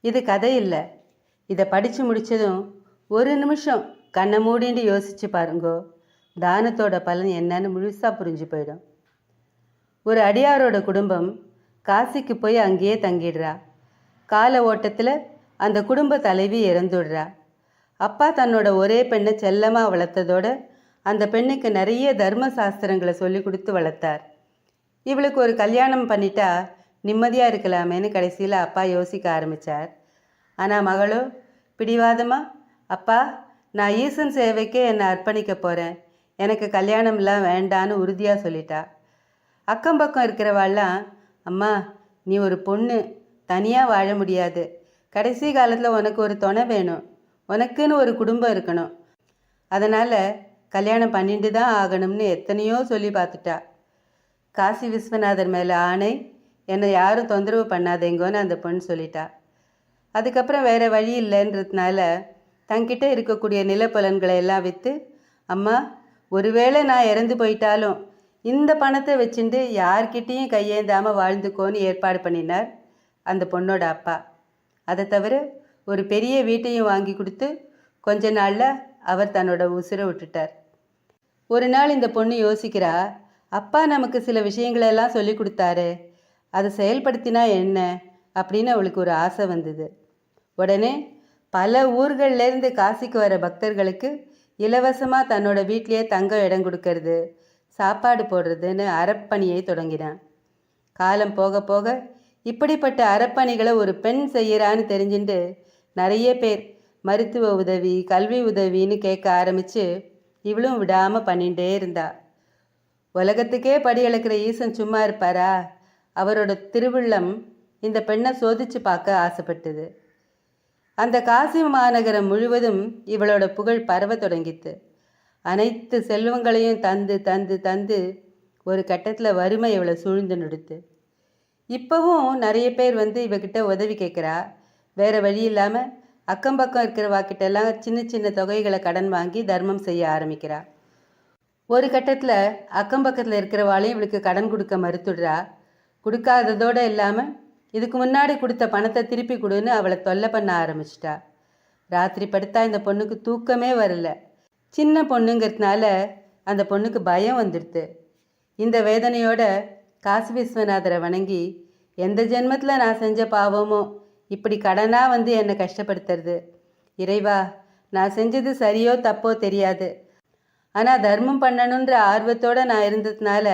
இது கதை இல்லை. இதை படித்து முடித்ததும் ஒரு நிமிஷம் கண்ணை மூடிண்டு யோசித்து பாருங்கோ. தானத்தோட பலன் என்னன்னு முழுசாக புரிஞ்சு போயிடும். ஒரு அடியாரோட குடும்பம் காசிக்கு போய் அங்கேயே தங்கிடுறா. கால ஓட்டத்தில் அந்த குடும்ப தலைவி இறந்துடுறா. அப்பா தன்னோட ஒரே பெண்ணை செல்லமாக வளர்த்ததோட அந்த பெண்ணுக்கு நிறைய தர்ம சாஸ்திரங்களை சொல்லி கொடுத்து வளர்த்தார். இவளுக்கு ஒரு கல்யாணம் பண்ணிட்டா நிம்மதியாக இருக்கலாமேன்னு கடைசியில் அப்பா யோசிக்க ஆரம்பித்தார் ஆனால் மகளோ பிடிவாதமாக அப்பா நான் ஈசன் சேவைக்கே என்னை அர்ப்பணிக்க போகிறேன் எனக்கு கல்யாணம்லாம் வேண்டான்னு உறுதியாக சொல்லிட்டா. அக்கம் பக்கம் இருக்கிறவாள்லாம் அம்மா நீ ஒரு பொண்ணு. தனியாக வாழ முடியாது. கடைசி காலத்தில் உனக்கு ஒரு துணை வேணும். உனக்குன்னு ஒரு குடும்பம் இருக்கணும். அதனால் கல்யாணம் பண்ணிட்டு தான் ஆகணும்னு எத்தனையோ சொல்லி பார்த்துட்டா. காசி விஸ்வநாதர் மேலே ஆணை என்னை யாரும் தொந்தரவு பண்ணாதேங்கோன்னு அந்த பொண்ணு சொல்லிட்டா. அதுக்கப்புறம் வேறு வழி இல்லைன்றதுனால தங்கிட்ட இருக்கக்கூடிய நிலப்பலன்களை எல்லாம் விற்று அம்மா ஒருவேளை நான் இறந்து போயிட்டாலும் இந்த பணத்தை வச்சுட்டு யார்கிட்டேயும் கையேந்தாமல் வாழ்ந்துக்கோன்னு ஏற்பாடு பண்ணினார் அந்த பொண்ணோட அப்பா. அதை தவிர ஒரு பெரிய வீட்டையும் வாங்கி கொடுத்து கொஞ்ச நாளில் அவர் தன்னோட உசுரை விட்டுட்டார். ஒரு நாள் இந்த பொண்ணு யோசிக்கிறா அப்பா நமக்கு சில விஷயங்களெல்லாம் சொல்லி கொடுத்தாரு. அதை செயல்படுத்தினா என்ன அப்படின்னு அவளுக்கு ஒரு ஆசை வந்தது. உடனே பல ஊர்கள்லேருந்து காசிக்கு வர பக்தர்களுக்கு இலவசமாக தன்னோட வீட்லேயே தங்க இடம் கொடுக்கறது சாப்பாடு போடுறதுன்னு அறப்பணியை தொடங்கினான். காலம் போக போக இப்படிப்பட்ட அறப்பணிகளை ஒரு பெண் செய்கிறான்னு தெரிஞ்சுட்டு நிறைய பேர் மருத்துவ உதவி கல்வி உதவின்னு கேட்க ஆரம்பித்து இவளும் விடாமல் பண்ணிகிட்டே இருந்தா. உலகத்துக்கே படி இழக்கிற ஈசன் சும்மா இருப்பாரா? அவரோட திருவிள்ளம் இந்த பெண்ணை சோதிச்சு பார்க்க ஆசைப்பட்டது. அந்த காசி மாநகரம் முழுவதும் இவளோட புகழ் பரவ தொடங்கித்து அனைத்து செல்வங்களையும் தந்து தந்து தந்து ஒரு கட்டத்தில் வறுமை இவளை சூழ்ந்து நொடுத்து. இப்போவும் நிறைய பேர் வந்து இவகிட்ட உதவி கேட்குறா. வேறு வழி இல்லாமல் அக்கம் பக்கம் இருக்கிறவாக்கிட்டெல்லாம் சின்ன சின்ன தொகைகளை கடன் வாங்கி தர்மம் செய்ய ஆரம்பிக்கிறா. ஒரு கட்டத்தில் அக்கம் பக்கத்தில் இருக்கிறவாளையும் இவளுக்கு கடன் கொடுக்க மறுத்துடுறா. கொடுக்காததோடு இல்லாமல் இதுக்கு முன்னாடி கொடுத்த பணத்தை திருப்பி கொடுன்னு அவளை தொல்லை பண்ண ஆரம்பிச்சிட்டா. ராத்திரி படுத்தா இந்த பொண்ணுக்கு தூக்கமே வரல. சின்ன பொண்ணுங்கிறதுனால அந்த பொண்ணுக்கு பயம் வந்துடுது. இந்த வேதனையோட காசி விஸ்வநாதரை வணங்கி எந்த ஜென்மத்தில் நான் செஞ்ச பாவமோ இப்படி கடனாக வந்து என்னை கஷ்டப்படுத்துறது? இறைவா நான் செஞ்சது சரியோ தப்போ தெரியாது. ஆனால் தர்மம் பண்ணணுன்ற ஆர்வத்தோடு நான் இருந்ததுனால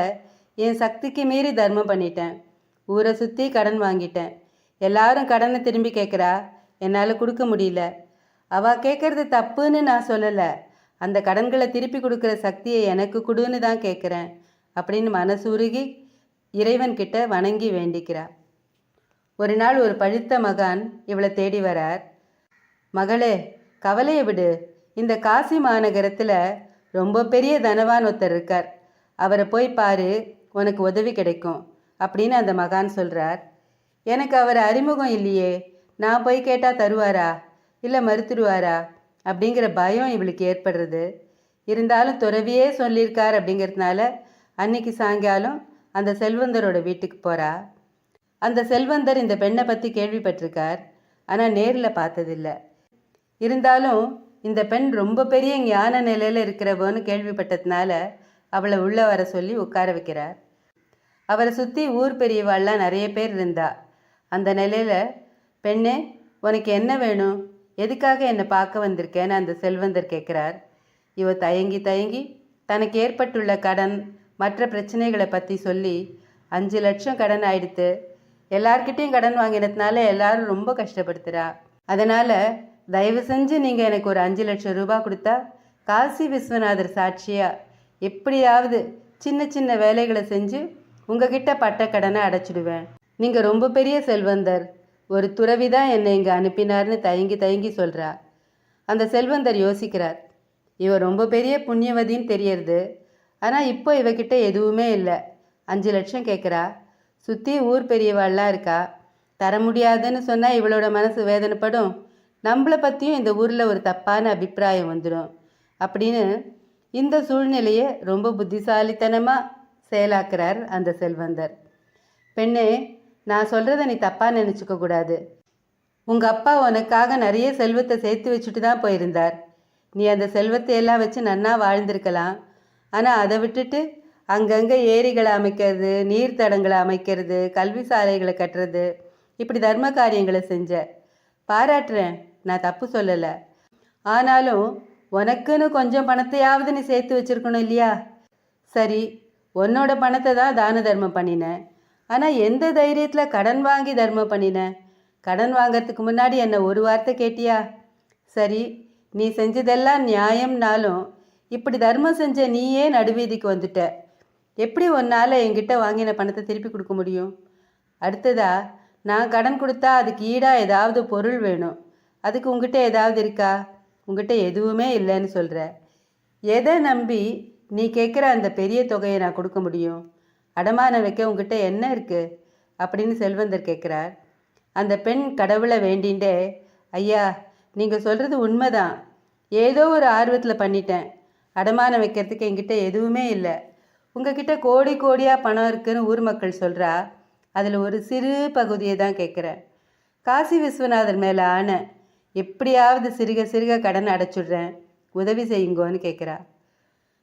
என் சக்திக்கு மீறி தர்மம் பண்ணிட்டேன். ஊரை சுற்றி கடன் வாங்கிட்டேன். எல்லாரும் கடனை திரும்பி கேட்குறா என்னால் கொடுக்க முடியல. அவள் கேட்குறது தப்புன்னு நான் சொல்லலை. அந்த கடன்களை திருப்பி கொடுக்குற சக்தியை எனக்கு கொடுன்னு தான் கேட்குறேன் அப்படின்னு மனசுருகி இறைவன்கிட்ட வணங்கி வேண்டிக்கிறா. ஒரு நாள் ஒரு பழுத்த மகான் இவளை தேடி வரார். மகளே கவலையை விடு. இந்த காசி மாநகரத்தில் ரொம்ப பெரிய தனவான் ஒருத்தர் இருக்கார். அவரை போய் பாரு. உனக்கு உதவி கிடைக்கும் அப்படின்னு அந்த மகான் சொல்கிறார் எனக்கு அவர் அறிமுகம் இல்லையே நான் போய் கேட்டால் தருவாரா இல்லை மறுத்துடுவாரா அப்படிங்கிற பயம் இவளுக்கு ஏற்படுறது. இருந்தாலும் துறவியே சொல்லியிருக்கார் அப்படிங்கிறதுனால அன்னைக்கு சாயங்காலம் அந்த செல்வந்தரோட வீட்டுக்கு போகிறா அந்த செல்வந்தர் இந்த பெண்ணை பற்றி கேள்விப்பட்டிருக்கார் ஆனால் நேரில் பார்த்ததில்ல. இருந்தாலும் இந்த பெண் ரொம்ப பெரிய ஞான நிலையில் இருக்கிறவன்னு கேள்விப்பட்டதுனால அவளை உள்ளே வர சொல்லி உட்கார வைக்கிறார். அவரை சுற்றி ஊர் பெரியவாள்லாம் நிறைய பேர் இருந்தா. அந்த நிலையில் பெண்ணே உனக்கு என்ன வேணும்? எதுக்காக என்னை பார்க்க வந்திருக்கேன்னு அந்த செல்வந்தர் கேட்குறார் இவ தயங்கி தயங்கி தனக்கு ஏற்பட்டுள்ள கடன் மற்ற பிரச்சனைகளை பற்றி சொல்லி அஞ்சு லட்சம் கடன் ஆயிடுத்து. எல்லார்கிட்டேயும் கடன் வாங்கினதுனால எல்லாரும் ரொம்ப கஷ்டப்படுத்துகிறா அதனால் தயவு செஞ்சு நீங்கள் எனக்கு ஒரு அஞ்சு லட்சம் ரூபா கொடுத்தா காசி விஸ்வநாதர் சாட்சியாக எப்படியாவது சின்ன சின்ன வேலைகளை செஞ்சு உங்ககிட்ட பட்ட கடனை அடைச்சிடுவேன். நீங்கள் ரொம்ப பெரிய செல்வந்தர். ஒரு துறவி தான் என்னை இங்கே அனுப்பினார்னு தயங்கி தயங்கி சொல்கிறா அந்த செல்வந்தர் யோசிக்கிறார். இவ ரொம்ப பெரிய புண்ணியவதின்னு தெரியறது. ஆனால் இப்போ இவகிட்ட எதுவுமே இல்லை. அஞ்சு லட்சம் கேட்குறா சுற்றி ஊர் பெரியவாள்லாம் இருக்கா. தர முடியாதுன்னு சொன்னால் இவளோட மனசு வேதனைப்படும். நம்மளை பற்றியும் இந்த ஊரில் ஒரு தப்பான அபிப்பிராயம் வந்துடும் அப்படின்னு இந்த சூழ்நிலையை ரொம்ப புத்திசாலித்தனமாக செயலாக்குறார் அந்த செல்வந்தர். பெண்ணே நான் சொல்கிறத நீ தப்பாக நினச்சிக்க கூடாது. உங்கள் அப்பா உனக்காக நிறைய செல்வத்தை சேர்த்து வச்சுட்டு தான் போயிருந்தார். நீ அந்த செல்வத்தை எல்லாம் வச்சு நன்னா வாழ்ந்திருக்கலாம். ஆனால் அதை விட்டுட்டு அங்கங்கே ஏரிகளை அமைக்கிறது நீர்த்தடங்களை அமைக்கிறது கல்வி சாலைகளை கட்டுறது இப்படி தர்ம காரியங்களை செஞ்ச. பாராட்டுறேன் நான் தப்பு சொல்லலை. ஆனாலும் உனக்குன்னு கொஞ்சம் பணத்தையாவது நீ சேர்த்து வச்சிருக்கணும் இல்லையா? சரி உன்னோட பணத்தை தான் தான தர்மம் பண்ணினேன் ஆனால் எந்த தைரியத்தில் கடன் வாங்கி தர்மம் பண்ணினேன் கடன் வாங்கறதுக்கு முன்னாடி என்னை ஒரு வார்த்தை கேட்டியா? சரி நீ செஞ்சதெல்லாம் நியாயம்னாலும் இப்படி தர்மம் செஞ்ச நீயே நடுவீதிக்கு வந்துட்ட. எப்படி உன்னால் என்கிட்ட வாங்கின பணத்தை திருப்பி கொடுக்க முடியும்? அடுத்ததா நான் கடன் கொடுத்தா அதுக்கு ஈடாக ஏதாவது பொருள் வேணும். அதுக்கு உங்ககிட்ட ஏதாவது இருக்கா? உங்ககிட்ட எதுவுமே இல்லைன்னு சொல்கிற எதை நம்பி நீ கேட்குற அந்த பெரிய தொகையை நான் கொடுக்க முடியும். அடமானம் வைக்க உங்ககிட்ட என்ன இருக்குது அப்படின்னு செல்வந்தர் கேட்குறார் அந்த பெண் கடவுளை வேண்டிண்டே ஐயா நீங்கள் சொல்கிறது உண்மைதான். ஏதோ ஒரு ஆர்வத்தில் பண்ணிட்டேன். அடமானம் வைக்கிறதுக்கு என்கிட்ட எதுவுமே இல்லை. உங்ககிட்ட கோடி கோடியாக பணம் இருக்குன்னு ஊர் மக்கள் சொல்கிறா அதில் ஒரு சிறு பகுதியை தான் கேட்குறேன் காசி விஸ்வநாதர் மேலே ஆன எப்படியாவது சிறுக சிறுக கடன் அடைச்சிடுறேன். உதவி செய்யுங்கோன்னு கேட்குறா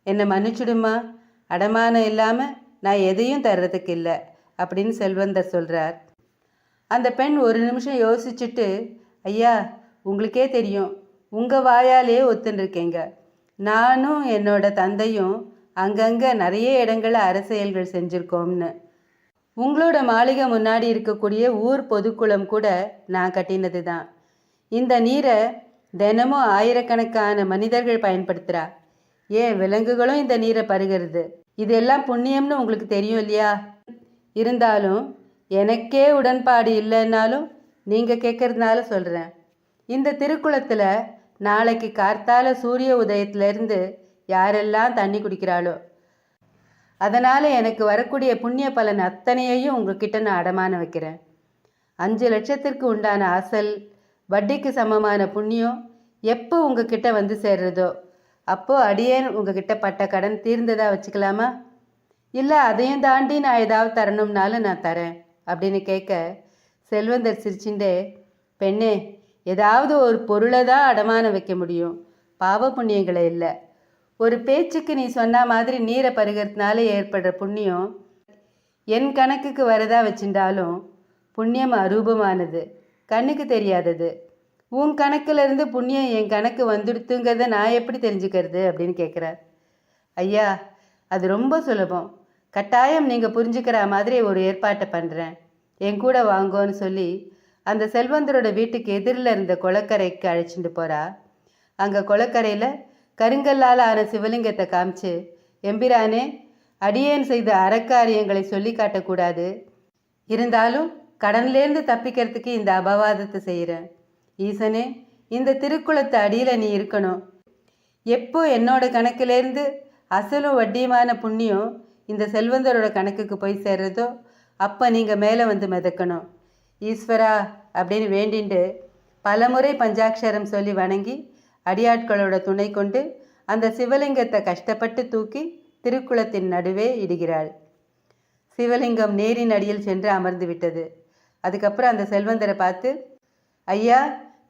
என்னை மன்னிச்சுடுமா? அடமானம் இல்லாமல் நான் எதையும் தர்றதுக்கு இல்லை அப்படின்னு செல்வந்தர் சொல்கிறார் அந்த பெண் ஒரு நிமிஷம் யோசிச்சுட்டு ஐயா உங்களுக்கே தெரியும் உங்கள் வாயாலே ஒத்துருக்கீங்க நானும் என்னோட தந்தையும் அங்கங்கே நிறைய இடங்களில் அரசியல்கள் செஞ்சுருக்கோம்னு. உங்களோட மாளிகை முன்னாடி இருக்கக்கூடிய ஊர் பொதுக்குளம் கூட நான் கட்டினது தான் இந்த நீரை தினமும் ஆயிரக்கணக்கான மனிதர்கள் பயன்படுத்துகிறா ஏன் விலங்குகளும் இந்த நீரை பருகிறது? இதெல்லாம் புண்ணியம்னு உங்களுக்கு தெரியும் இல்லையா? இருந்தாலும் எனக்கே உடன்பாடு இல்லைன்னாலும் நீங்கள் கேட்கறதுனால சொல்கிறேன் இந்த திருக்குளத்தில் நாளைக்கு கார்த்தால சூரிய உதயத்திலேருந்து யாரெல்லாம் தண்ணி குடிக்கிறாளோ அதனால் எனக்கு வரக்கூடிய புண்ணிய பலன் அத்தனையையும் உங்ககிட்ட நான் அடமான வைக்கிறேன். அஞ்சு லட்சத்திற்கு உண்டான அசல் வட்டிக்கு சமமான புண்ணியம் எப்போ உங்ககிட்ட வந்து சேர்றதோ அப்போது அடியேன் உங்ககிட்ட பட்ட கடன் தீர்ந்ததா வச்சுக்கலாமா? இல்லை அதையும் தாண்டி நான் ஏதாவது தரணும்னாலும் நான் தரேன் அப்படின்னு கேட்க செல்வந்தர் சிரிச்சுண்டே பெண்ணே ஏதாவது ஒரு பொருளை தான் அடமானம் வைக்க முடியும். பாவ புண்ணியங்களை இல்லை. ஒரு பேச்சுக்கு நீ சொன்ன மாதிரி நீரை பருகிறதுனால ஏற்படுற புண்ணியம் என் கணக்குக்கு வரதா வச்சுட்டாலும் புண்ணியம் அரூபமானது கண்ணுக்கு தெரியாதது. உன் கணக்கில் இருந்து புண்ணியம் என் கணக்கு வந்துடுத்துங்கிறத நான் எப்படி தெரிஞ்சுக்கிறது அப்படின்னு கேட்குறார் ஐயா அது ரொம்ப சுலபம். கட்டாயம் நீங்கள் புரிஞ்சுக்கிற மாதிரி ஒரு ஏற்பாட்டை பண்ணுறேன் என் கூட வாங்கோன்னு சொல்லி அந்த செல்வந்தரோட வீட்டுக்கு எதிரில் இருந்த குளக்கரைக்கு அழைச்சிட்டு போகிறா அங்கே குளக்கரையில் கருங்கல்லால் ஆன சிவலிங்கத்தை காமிச்சு எம்பிரானே அடியேன் செய்த அறக்காரியங்களை சொல்லி காட்டக்கூடாது. இருந்தாலும் கடன்லேருந்து தப்பிக்கிறதுக்கு இந்த அபவாதத்தை செய்கிறேன் ஈசனே இந்த திருக்குளத்து அடியில் நீ இருக்கணும். எப்போ என்னோட கணக்கிலேருந்து அசலும் வட்டியுமான புண்ணியம் இந்த செல்வந்தரோட கணக்குக்கு போய் சேர்றதோ அப்போ நீங்கள் மேலே வந்து மிதக்கணும். ஈஸ்வரா அப்படின்னு வேண்டிண்டு பலமுறை பஞ்சாட்சரம் சொல்லி வணங்கி அடியாட்களோட துணை கொண்டு அந்த சிவலிங்கத்தை கஷ்டப்பட்டு தூக்கி திருக்குளத்தின் நடுவே இடுகிறாள். சிவலிங்கம் நேரின் அடியில் சென்று அமர்ந்து விட்டது. அதுக்கப்புறம் அந்த செல்வந்தரை பார்த்து ஐயா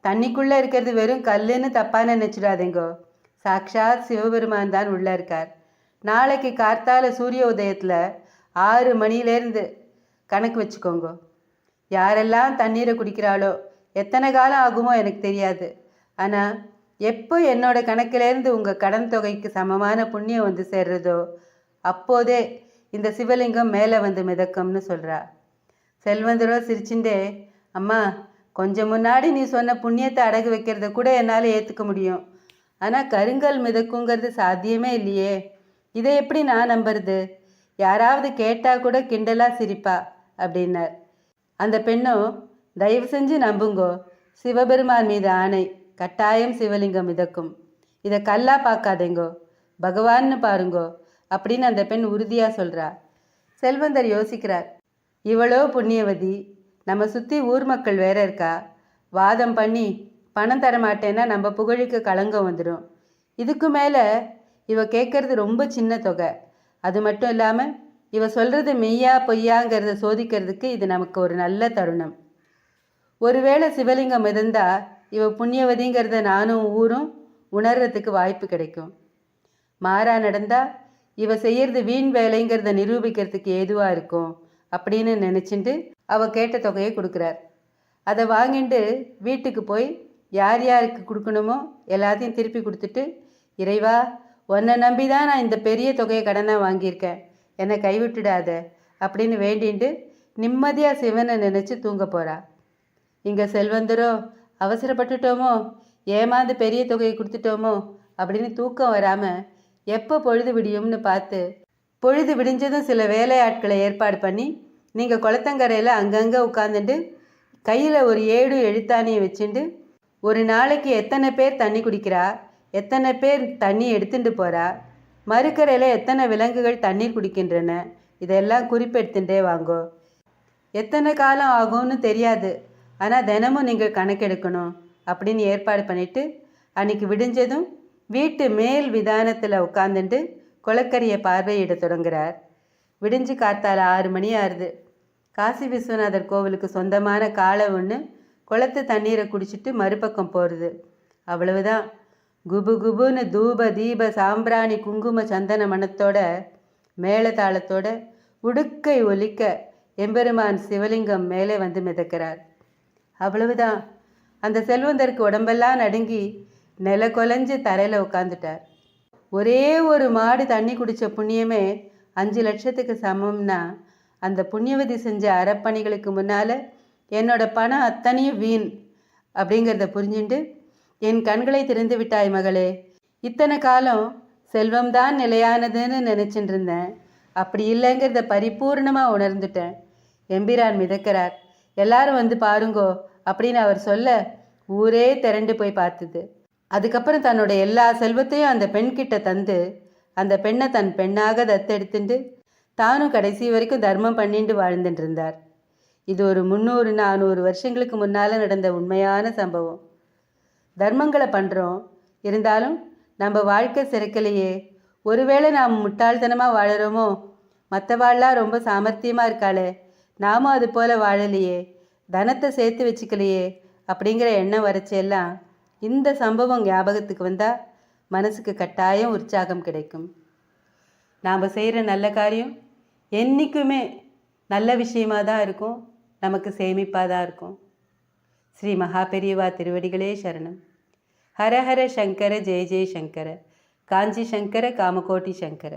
தண்ணிக்குள்ளே இருக்கிறது வெறும் கல்லுன்னு தப்பாக நினச்சிடாதேங்கோ. சாக்ஷாத் சிவபெருமான் தான் உள்ளே இருக்கார். நாளைக்கு கார்த்தால சூரிய உதயத்தில் ஆறு மணிலேருந்து கணக்கு வச்சுக்கோங்க. யாரெல்லாம் தண்ணீரை குடிக்கிறாளோ எத்தனை காலம் ஆகுமோ எனக்கு தெரியாது. ஆனால் எப்போ என்னோட கணக்கிலேருந்து உங்கள் கடன் தொகைக்கு சமமான புண்ணியம் வந்து சேர்றதோ அப்போதே இந்த சிவலிங்கம் மேலே வந்து மிதக்கும்னு சொல்கிறா செல்வந்தரோ சிரிச்சுண்டே அம்மா கொஞ்சம் முன்னாடி நீ சொன்ன புண்ணியத்தை அடகு வைக்கிறத கூட என்னால் ஏற்றுக்க முடியும். ஆனால் கருங்கல் மிதக்குங்கிறது சாத்தியமே இல்லையே. இதை எப்படி நான் நம்புறது? யாராவது கேட்டால் கூட கிண்டலாக சிரிப்பா அப்படின்னார். அந்த பெண்ணும் தயவு செஞ்சு நம்புங்கோ. சிவபெருமான் மீது ஆணை கட்டாயம் சிவலிங்கம் மிதக்கும். இதை கல்லா பார்க்காதேங்கோ. பகவான்னு பாருங்கோ அப்படின்னு அந்த பெண் உறுதியாக சொல்கிறா செல்வந்தர் யோசிக்கிறார். இவளோ புண்ணியவதி நம்ம சுற்றி ஊர் மக்கள் வேற இருக்கா? வாதம் பண்ணி பணம் தர மாட்டேன்னா நம்ம புகழுக்கு களங்கம் வந்துடும் இதுக்கு மேலே இவ கேட்கறது ரொம்ப சின்ன தொகை. அது மட்டும் இல்லாமல் இவ சொல்கிறது மெய்யா பொய்யாங்கிறத சோதிக்கிறதுக்கு இது நமக்கு ஒரு நல்ல தருணம். ஒருவேளை சிவலிங்கம் இருந்தா இவ புண்ணியவதிங்கிறத நானும் ஊரும் உணர்றதுக்கு வாய்ப்பு கிடைக்கும். மாறா நடந்தா இவ செய்யறது வீண் வேலைங்கிறத நிரூபிக்கிறதுக்கு ஏதுவாக இருக்கும்? அப்படின்னு நினச்சிட்டு அவள் கேட்ட தொகையை கொடுக்குறார். அதை வாங்கிட்டு வீட்டுக்கு போய் யார் யாருக்கு கொடுக்கணுமோ எல்லாத்தையும் திருப்பி கொடுத்துட்டு இறைவா உன்னை நம்பி தான் நான் இந்த பெரிய தொகையை கடனாக வாங்கியிருக்கேன். என்னை கைவிட்டுடாத அப்படின்னு வேண்டிண்டு நிம்மதியாக சிவனை நினச்சி தூங்க போகிறா இங்கே செல்வந்தரோ அவசரப்பட்டுட்டோமோ ஏமாந்து பெரிய தொகையை கொடுத்துட்டோமோ அப்படின்னு தூக்கம் வராமல் எப்போ பொழுது விடியும்னு பார்த்து பொழுது விடிஞ்சதும் சில வேலையாட்களை ஏற்பாடு பண்ணி நீங்கள் குளத்தங்கரையில் அங்கங்கே உட்காந்துட்டு கையில் ஒரு ஏடு எழுத்தாணியை வச்சுட்டு ஒரு நாளைக்கு எத்தனை பேர் தண்ணி குடிக்கிறா எத்தனை பேர் தண்ணி எடுத்துட்டு போகிறா மறுக்கரையில் எத்தனை விலங்குகள் தண்ணீர் குடிக்கின்றன இதெல்லாம் குறிப்பெடுத்துட்டே வாங்கோ. எத்தனை காலம் ஆகும்னு தெரியாது ஆனால் தினமும் நீங்கள் கணக்கெடுக்கணும் அப்படின்னு ஏற்பாடு பண்ணிவிட்டு அன்னைக்கு விடிஞ்சதும் வீட்டு மேல் விதானத்தில் உட்காந்துட்டு குளக்கரையை பார்வையிட தொடங்குறார் விடிஞ்சு காத்தால் ஆறு மணி ஆறுது. காசி விஸ்வநாதர் கோவிலுக்கு சொந்தமான காலை ஒன்று குளத்து தண்ணீரை குடிச்சிட்டு மறுபக்கம் போகிறது அவ்வளவுதான். குபு குபுன்னு தூப தீப சாம்பிராணி குங்கும சந்தன மணத்தோட மேளதாளத்தோட உடுக்கை ஒலிக்க எம்பெருமான் சிவலிங்கம் மேலே வந்து மிதக்கிறார். அவ்வளவுதான். அந்த செல்வந்தருக்கு உடம்பெல்லாம் நடுங்கி நில கொலைஞ்சு தரையில் உட்காந்துட்டார் ஒரே ஒரு மாடு தண்ணி குடித்த புண்ணியமே அஞ்சு லட்சத்துக்கு சமம்னா அந்த புண்ணியவதி செஞ்ச அறப்பணிகளுக்கு முன்னால் என்னோட பணம் அத்தனையும் வீண் அப்படிங்கிறத புரிஞ்சுண்டு என் கண்களை திறந்து விட்டாய் மகளே. இத்தனை காலம் செல்வம்தான் நிலையானதுன்னு நினச்சிட்டு இருந்தேன் அப்படி இல்லைங்கிறத பரிபூர்ணமாக உணர்ந்துட்டேன். எம்பிரான் மிதக்கிறார். எல்லாரும் வந்து பாருங்கோ அப்படின்னு அவர் சொல்ல ஊரே திரண்டு போய் பார்த்தது. அதுக்கப்புறம் தன்னோட எல்லா செல்வத்தையும் அந்த பெண்கிட்ட தந்து அந்த பெண்ணை தன் பெண்ணாக தத்தெடுத்துட்டு தானும் கடைசி வரைக்கும் தர்மம் பண்ணிட்டு வாழ்ந்துட்டு இருந்தார் இது ஒரு முந்நூறு நானூறு வருஷங்களுக்கு முன்னால் நடந்த உண்மையான சம்பவம். தர்மங்களை பண்ணுறோம் இருந்தாலும் நம்ம வாழ்க்கை சிறக்கலையே. ஒருவேளை நாம் முட்டாள்தனமாக வாழறோமோ? மற்றவாள்லாம் ரொம்ப சாமர்த்தியமாக இருக்காளே. நாமும் அது போல் வாழலையே. தனத்தை சேர்த்து வச்சுக்கலையே. அப்படிங்கிற எண்ணம் வரைச்செல்லாம் இந்த சம்பவம் ஞாபகத்துக்கு வந்தால் மனசுக்கு கட்டாயம் உற்சாகம் கிடைக்கும். நாம் செய்கிற நல்ல காரியம் என்றைக்குமே நல்ல விஷயமா தான் இருக்கும். நமக்கு சேமிப்பாக தான் இருக்கும். ஸ்ரீ மகாபெரியவா திருவடிகளே சரணம். ஹர ஹர சங்கர ஜெய ஜெய சங்கர. காஞ்சி சங்கர காமகோட்டி சங்கர.